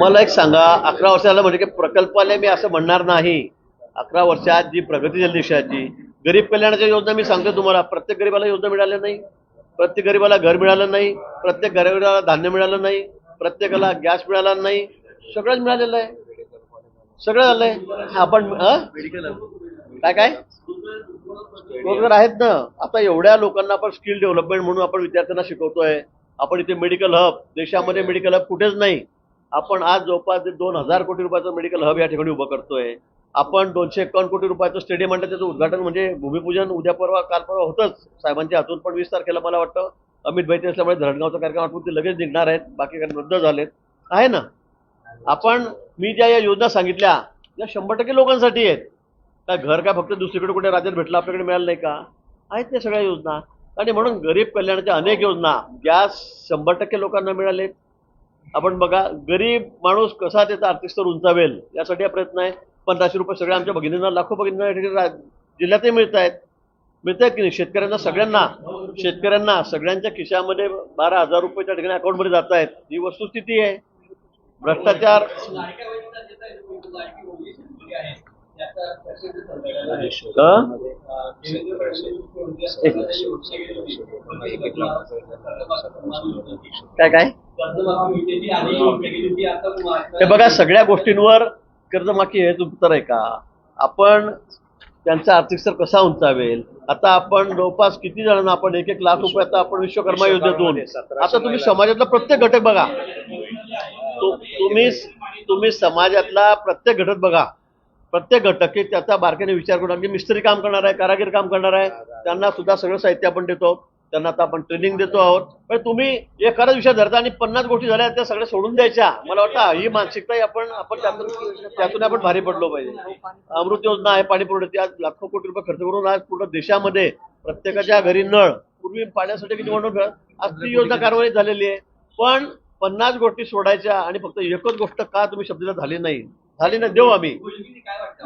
मला एक सांगा अकरा वर्षाला म्हणजे प्रकल्पाला मी असं म्हणणार नाही. अकरा वर्षात जी प्रगती झाली देशाची गरीब कल्याणाच्या योजना मी सांगतो तुम्हाला. प्रत्येक गरीबाला योजना मिळाल्या नाही. प्रत्येक गरीबाला घर मिळालं नाही. प्रत्येक गरीबाला धान्य मिळालं नाही. प्रत्येकाला गॅस मिळाला नाही. सगळंच मिळालेलं आहे. सगळं झालंय. आपण काय काय? रोजगार आहेत ना. आता एवढ्या लोकांना आपण स्किल डेव्हलपमेंट म्हणून आपण विद्यार्थ्यांना शिकवतोय. आपण इथे मेडिकल हब देशामध्ये मेडिकल हब कुठेच नाही. आपण आज जवळपास दोन हजार कोटी रुपयाचं मेडिकल हब या ठिकाणी उभं करतोय. आपण दोनशे एकावन्न कोटी रुपयाचं स्टेडियम म्हणलं त्याचं उद्घाटन म्हणजे भूमिपूजन उद्या परवा काल परवा होतंच. साहेबांच्या हातून पण वीस तारखेला मला वाटतं अमित भाई असल्यामुळे धरणगावचा कार्यक्रम आठवून ते लगेच निघणार आहेत. बाकी काही रद्द झालेत. आहे ना? आपण मी ज्या या योजना सांगितल्या या शंभर टक्के लोकांसाठी आहेत. काय घर काय फक्त दुसरीकडे कुठे राज्यात भेटलं आपल्याकडे मिळालं नाही का? आहेत त्या सगळ्या योजना. आणि म्हणून गरीब कल्याणाच्या अनेक योजना. गॅस शंभर टक्के लोकांना मिळालेत आपण बघा गरीब माणूस कसा त्याचा आर्थिक स्तर उंचावेल यासाठी हा प्रयत्न आहे. पंधराशे रुपये सगळ्या आमच्या भगिनींना लाखो भगिनींना ठिकाणी जिल्ह्यातही मिळत आहेत मिळत आहेत की नाही? शेतकऱ्यांना सगळ्यांना. शेतकऱ्यांना सगळ्यांच्या खिशामध्ये बारा हजार रुपये त्या ठिकाणी अकाउंटमध्ये जात आहेत ही वस्तुस्थिती आहे. भ्रष्टाचार काय? काय हे बघा सगळ्या गोष्टींवर कर्जमाफी हेच उत्तर आहे का? आपण त्यांचा आर्थिक स्तर कसा उंचावेल? आता आपण जवळपास किती जणांना आपण एक एक लाख रुपये आता आपण विश्वकर्मा योजनेतून आता तुम्ही समाजातला प्रत्येक घटक बघा. तु- तुम्ही तुम्ही समाजातला प्रत्येक घटक बघा. प्रत्येक घटक की त्याचा बारकाईने विचार करून अगदी मिस्त्री काम करणार आहे कारागीर काम करणार आहे. त्यांना सुद्धा सगळं साहित्य आपण देतो. त्यांना आता आपण ट्रेनिंग देतो आहोत. पण तुम्ही एखादा विषय धरता आणि पन्नास गोष्टी झाल्या त्या सगळ्या सोडून द्यायच्या. मला वाटतं ही मानसिकता आपण आपण त्यातून त्यातून आपण भारी पडलो पाहिजे. अमृत योजना आहे पाणी पुरवठ्याची आज लाखो कोटी रुपये खर्च करून आज पूर्ण देशामध्ये प्रत्येकाच्या घरी नळ पूर्वी पाण्यासाठी किती म्हणून आज ती योजना कारवाई झालेली आहे. पण पन्नास गोष्टी सोडायच्या आणि फक्त एकच गोष्ट का तुम्ही शब्दाला झाली नाही? झाली नाही देऊ आम्ही.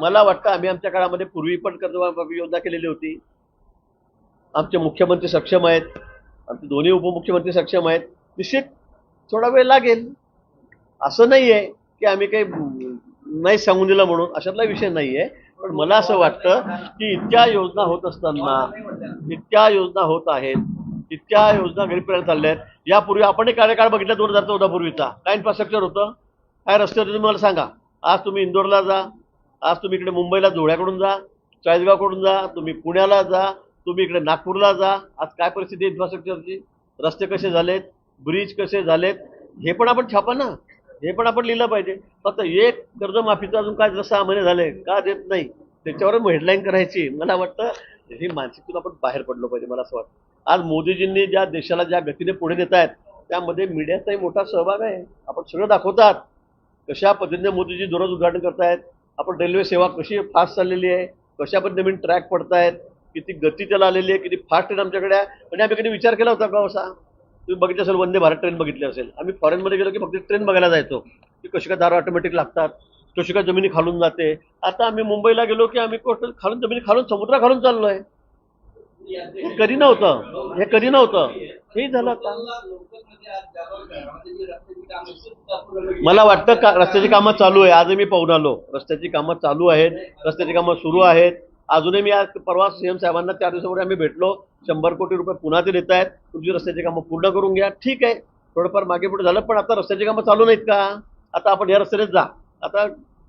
मला वाटतं आम्ही आमच्या काळामध्ये पूर्वी पण कर्जमाफी योजना केलेली होती. आमचे मुख्यमंत्री सक्षम आहेत. आमचे दोन्ही उपमुख्यमंत्री सक्षम आहेत. निश्चित थोडा वेळ लागेल. असं नाही आहे की आम्ही काही नाही सांगून दिलं म्हणून. अशातला विषय नाही आहे पण मला असं वाटतं की इतक्या योजना होत असताना इतक्या योजना होत आहेत इतक्या योजना गरीबपर्यंत चालल्या आहेत यापूर्वी आपण एक कार्यकाळ बघितला दोन हजार चौदा पूर्वीचा. काय इन्फ्रास्ट्रक्चर होतं. काय रस्ते होते तुम्ही मला सांगा. आज तुम्ही इंदोरला जा आज तुम्ही इकडे मुंबईला धुळ्याकडून जा चाळीसगावकडून जा तुम्ही पुण्याला जा तुम्ही इकडे नागपूरला जा आज काय परिस्थिती इन्फ्रास्ट्रक्चरची रस्ते कसे झालेत? ब्रिज कसे झालेत? हे पण आपण छापा ना. हे पण आपण लिहिलं पाहिजे. फक्त एक कर्जमाफीचं अजून काय जसं सहा महिने झाले का देत नाही? त्याच्यावर हेडलाईन करायची. मला वाटतं ही मानसिकतून आपण बाहेर पडलो पाहिजे मला असं वाटतं. आज मोदीजींनी ज्या देशाला ज्या गतीने पुढे देत आहेत त्यामध्ये मीडियाचाही मोठा सहभाग आहे. आपण सगळं दाखवतात. कशा पद्धतीने मोदीजी दररोज उद्घाटन करतायत? आपण रेल्वे सेवा कशी फास्ट चाललेली आहे? कशा पद्धतीने ट्रॅक पडतायत? किती गती त्याला आलेली आहे? किती फास्ट ट्रेन आमच्याकडे आहे? म्हणजे आम्ही कधी विचार केला होता का हो असा? तुम्ही बघितलं असेल वंदे भारत ट्रेन बघितली असेल. आम्ही फॉरेनमध्ये गेलो की फक्त ट्रेन बघायला जायचो. की कशी काय दार ऑटोमॅटिक लागतात? कशी काय जमिनी खालून जाते? आता आम्ही मुंबईला गेलो की आम्ही कोस्टल खालून जमिनी खालून समुद्रा खालून चाललोय. हे कधी नव्हतं. हे कधी नव्हतं. हे झालं आता. मला वाटतं का रस्त्याची कामं चालू आहे. आजही मी पाहून आलो. रस्त्याची कामं चालू आहेत. रस्त्याची कामं सुरू आहेत. अजूनही मी आज परवा सीएम साहेबांना चार दिवसापूर्वी आम्ही भेटलो. शंभर कोटी रुपये पुन्हा ते देत आहेत तुमची रस्त्याची कामं पूर्ण करून घ्या. ठीक आहे. थोडंफार मागे पुढे झालं पण आता रस्त्याची कामं चालू नाहीत का? आता आपण या रस्त्यानेच जा. आता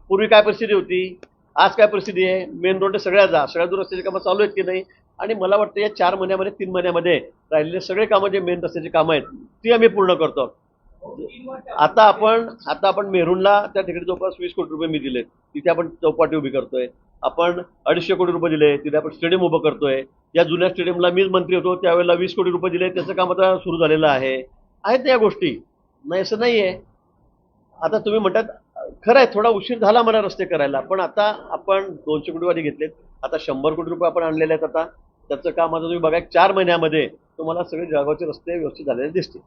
पूर्वी काय परिस्थिती होती? आज काय परिस्थिती आहे? मेन रोड सगळ्या जा. सगळ्या दूर रस्त्याची कामं चालू आहेत की नाही? आणि मला वाटतं या चार महिन्यामध्ये तीन महिन्यामध्ये राहिलेले सगळे कामं जे मेन रस्त्याची कामं आहेत ती आम्ही पूर्ण करतो. आता आपण आता आपण मेहरूनला त्या ठिकाणी जवळपास वीस कोटी रुपये मी दिलेत. तिथे आपण चौपाटी उभी करतोय. आपण अडीचशे कोटी रुपये दिले तिथे आपण स्टेडियम उभं करतोय. या जुन्या स्टेडियमला मीच मंत्री होतो त्यावेळेला वीस कोटी रुपये दिले त्याचं काम आता सुरू झालेलं आहे. आहेत या गोष्टी? नाही असं नाही आहे आता तुम्ही म्हणतात खरं आहे थोडा उशीर झाला मला रस्ते करायला पण आता आपण दोनशे कोटीवारी घेतलेत. आता शंभर कोटी रुपये आपण आणलेले आहेत आता. त्याचं काम आता तुम्ही बघा चार महिन्यामध्ये तुम्हाला सगळे जळगावचे रस्ते व्यवस्थित झालेले दिसतील.